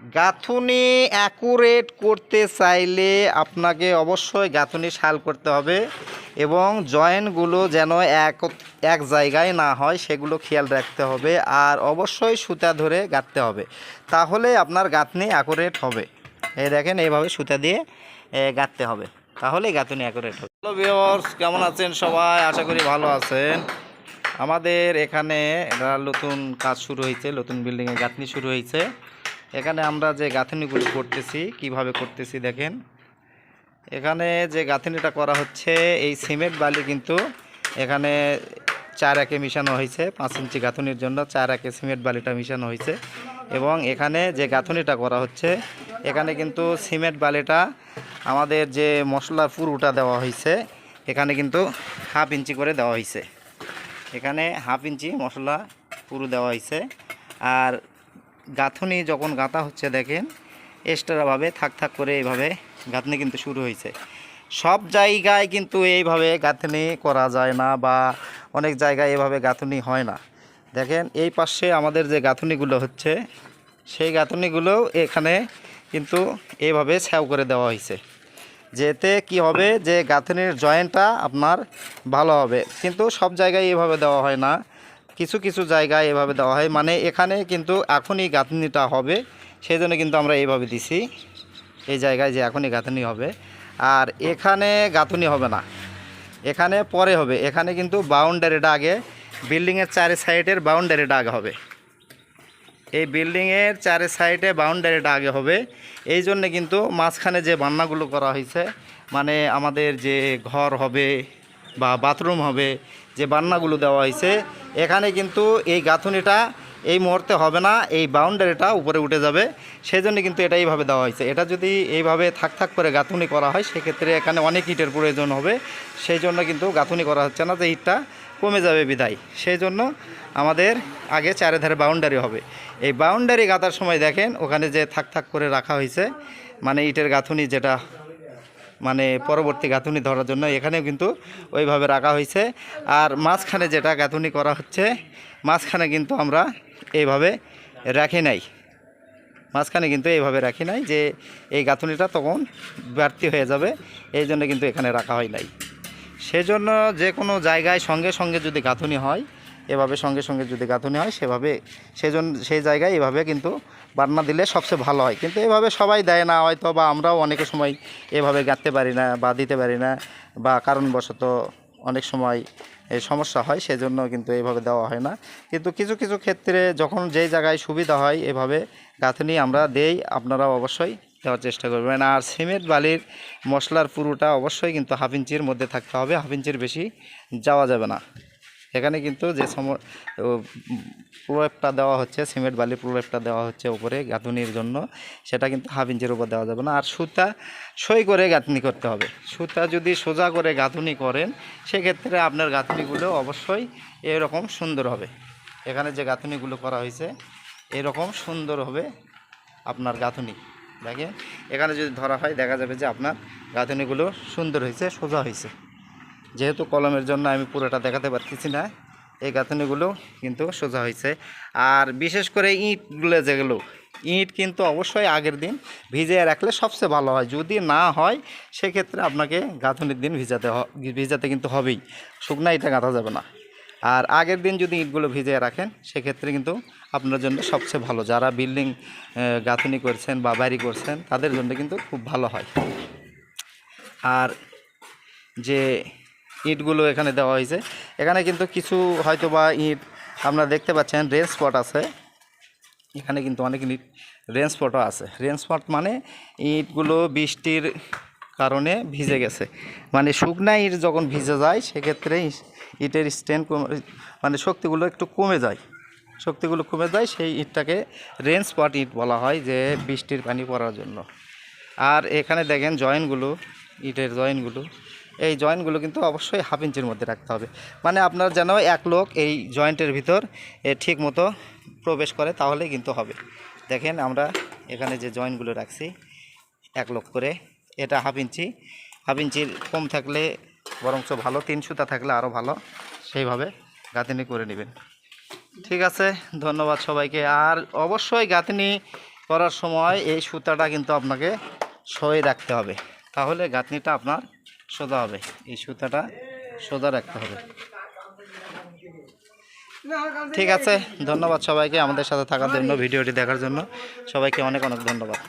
গাঁথুনি accurate করতে চাইলে আপনাকে অবশ্যই গাঁথুনি শাল করতে হবে এবং জয়েন্টগুলো যেন এক এক জায়গায় না হয় সেগুলো খেয়াল রাখতে হবে আর অবশ্যই সুতা ধরে গাঁথতে হবে। তাহলে আপনার গাঁথনি অ্যাকুরেট হবে। এই দেখেন এইভাবে সুতা দিয়ে গাঁথতে হবে। তাহলেই গাঁথুনি অ্যাকুরেট হবে। হ্যালো ভিওর্স কেমন আছেন সবাই? আশা করি ভালো আছেন। আমাদের এখানে নতুন কাজ শুরু হয়েছে, নতুন বিল্ডিংয়ে গাঁথনি শুরু হয়েছে। এখানে আমরা যে গাঁথনিগুলো করতেছি, কীভাবে করতেছি দেখেন। এখানে যে গাঁথনিটা করা হচ্ছে, এই সিমেন্ট বালি কিন্তু এখানে চার একে মিশানো হয়েছে, পাঁচ ইঞ্চি গাঁথনির জন্য চার একে সিমেন্ট বালিটা মিশানো হয়েছে। এবং এখানে যে গাঁথনিটা করা হচ্ছে, এখানে কিন্তু সিমেন্ট বালিটা আমাদের যে মশলার পুরোটা দেওয়া হয়েছে, এখানে কিন্তু হাফ ইঞ্চি করে দেওয়া হয়েছে। এখানে হাফ ইঞ্চি মশলা পুরো দেওয়া হয়েছে। আর গাঁথনি যখন গাঁথা হচ্ছে দেখেন এক্সট্রাভাবে থাক থাক করে এইভাবে গাঁথনি কিন্তু শুরু হয়েছে। সব জায়গায় কিন্তু এইভাবে গাঁথনি করা যায় না বা অনেক জায়গায় এভাবে গাঁথনি হয় না। দেখেন, এই পাশে আমাদের যে গাঁথনিগুলো হচ্ছে, সেই গাঁথনিগুলো এখানে কিন্তু এইভাবে ছ্যাও করে দেওয়া হয়েছে। যেতে কি হবে? যে গাঁথনির জয়েন্টটা আপনার ভালো হবে। কিন্তু সব জায়গায় এভাবে দেওয়া হয় না। কিছু কিছু জায়গায় এভাবে দেওয়া হয়। মানে এখানে কিন্তু এখনই গাঁথনিটা হবে সেই জন্য কিন্তু আমরা এইভাবে দিছি, এই জায়গায় যে এখনই গাঁথনি হবে। আর এখানে গাঁথনি হবে না, এখানে পরে হবে। এখানে কিন্তু বাউন্ডারিটা আগে, বিল্ডিংয়ের চারি সাইডের বাউন্ডারিটা আগে হবে। এই বিল্ডিংয়ের চারি সাইডে বাউন্ডারিটা আগে হবে। এই জন্যে কিন্তু মাঝখানে যে বান্নাগুলো করা হয়েছে মানে আমাদের যে ঘর হবে বা বাথরুম হবে, যে বান্নাগুলো দেওয়া হয়েছে, এখানে কিন্তু এই গাঁথুনিটা এই মুহূর্তে হবে না, এই বাউন্ডারিটা উপরে উঠে যাবে। সেই জন্য কিন্তু এটা এইভাবে দেওয়া হয়েছে। এটা যদি এইভাবে থাক থাক করে গাঁথুনি করা হয়, সেক্ষেত্রে এখানে অনেক ইটের প্রয়োজন হবে। সেই জন্য কিন্তু গাঁথুনি করা হচ্ছে না যে ইটটা কমে যাবে বিদায় সেই জন্য আমাদের আগে চারিধারে বাউন্ডারি হবে। এই বাউন্ডারি গাঁথার সময় দেখেন, ওখানে যে থাক থাক করে রাখা হয়েছে মানে ইটের গাঁথুনি যেটা মানে পরবর্তী গাঁথুনি ধরার জন্য এখানেও কিন্তু ওইভাবে রাখা হয়েছে। আর মাঝখানে যেটা গাঁথুনি করা হচ্ছে, মাঝখানে কিন্তু আমরা এইভাবে রাখি নাই। মাঝখানে কিন্তু এইভাবে রাখি নাই যে এই গাঁথুনিটা তখন বাড়তি হয়ে যাবে, এই জন্য কিন্তু এখানে রাখা হয় নাই। সেজন্য যে কোনো জায়গায় সঙ্গে সঙ্গে যদি গাঁথুনি হয় এভাবে সঙ্গে সঙ্গে যদি গাঁথুনি হয়, সেভাবে সেজন্য সেই জায়গায় এভাবে কিন্তু বান্না দিলে সবচেয়ে ভালো হয়। কিন্তু এভাবে সবাই দেয় না, হয়তো বা আমরাও অনেক সময় এভাবে গাঁথতে পারি না বা দিতে পারি না বা কারণবশত অনেক সময় এই সমস্যা হয়, সেজন্য কিন্তু এভাবে দেওয়া হয় না। কিন্তু কিছু কিছু ক্ষেত্রে যখন যেই জায়গায় সুবিধা হয়, এভাবে গাঁথনি আমরা দেই, আপনারাও অবশ্যই দেওয়ার চেষ্টা করবেন। আর সিমেন্ট বালির মশলার পুরোটা অবশ্যই কিন্তু হাফ ইঞ্চির মধ্যে থাকতে হবে, হাফ ইঞ্চির বেশি যাওয়া যাবে না। এখানে কিন্তু যে সম প্রলেপটা দেওয়া হচ্ছে, সিমেন্ট বালি প্রলেপটা দেওয়া হচ্ছে উপরে গাঁথুনির জন্য। সেটা কিন্তু হাফ ইঞ্চির উপর দেওয়া যাবে না। আর সুতা সই করে গাঁথনি করতে হবে। সুতা যদি সোজা করে গাঁথুনি করেন, সেক্ষেত্রে আপনার গাঁথনিগুলো অবশ্যই এরকম সুন্দর হবে। এখানে যে গাঁথনিগুলো করা হয়েছে, এরকম সুন্দর হবে আপনার গাঁথনি। দেখেন, এখানে যদি ধরা হয়, দেখা যাবে যে আপনার গাঁথনিগুলো সুন্দর হয়েছে, সোজা হয়েছে। যেহেতু কলমের জন্য আমি পুরোটা দেখাতে পারতেছি না, এই গাঁথনিগুলো কিন্তু সোজা হয়েছে। আর বিশেষ করে ইঁটগুলো যেগুলো, ইঁট কিন্তু অবশ্যই আগের দিন ভিজিয়ে রাখলে সবচেয়ে ভালো হয়। যদি না হয়, সেক্ষেত্রে আপনাকে গাঁথনির দিন ভিজাতে ভিজাতে কিন্তু হবেই, শুকনা ইটা গাঁথা যাবে না। আর আগের দিন যদি ইটগুলো ভিজিয়ে রাখেন, সেক্ষেত্রে কিন্তু আপনার জন্য সবচেয়ে ভালো। যারা বিল্ডিং গাঁথনি করছেন বা বাড়ি করছেন, তাদের জন্য কিন্তু খুব ভালো হয়। আর যে ইটগুলো এখানে দেওয়া হয়েছে। এখানে কিন্তু কিছু হয়তো বা ইট আপনারা দেখতে পাচ্ছেন রেন স্পট আছে। এখানে কিন্তু অনেক ইট রেন স্পটও আছে। রেন স্পট মানে ইটগুলো বৃষ্টির কারণে ভিজে গেছে। মানে শুকনা ইট যখন ভিজে যায়, সেক্ষেত্রে ইটের স্ট্রেন মানে শক্তিগুলো একটু কমে যায়। শক্তিগুলো কমে যায়, সেই ইটটাকে রেন স্পট ইট বলা হয়, যে বৃষ্টির পানি পড়ার জন্য। আর এখানে দেখেন জয়েন্টগুলো, ইটের জয়েন্টগুলো। এই জয়েন্টগুলো কিন্তু অবশ্যই হাফ ইঞ্চির মধ্যে রাখতে হবে। মানে আপনার যেন এক লোক এই জয়েন্টের ভিতর ঠিক মতো প্রবেশ করে তাহলেই কিন্তু হবে। দেখেন আমরা এখানে যে জয়েন্টগুলো রাখছি, এক লোক করে, এটা হাফ ইঞ্চি হাফ ইঞ্চির কম থাকলে বরঞ্চ ভালো, তিন সুতা থাকলে আরও ভালো, সেইভাবে গাঁথনি করে নেবেন। ঠিক আছে, ধন্যবাদ সবাইকে। আর অবশ্যই গাঁথনি করার সময় এই সুতাটা কিন্তু আপনাকে সয়ে রাখতে হবে। তাহলে গাঁথনিটা আপনার সোজা হবে। এই সুতাটা সোজা রাখতে হবে। ঠিক আছে, ধন্যবাদ সবাইকে আমাদের সাথে থাকার জন্য ভিডিওটি দেখার জন্য। সবাইকে অনেক অনেক ধন্যবাদ।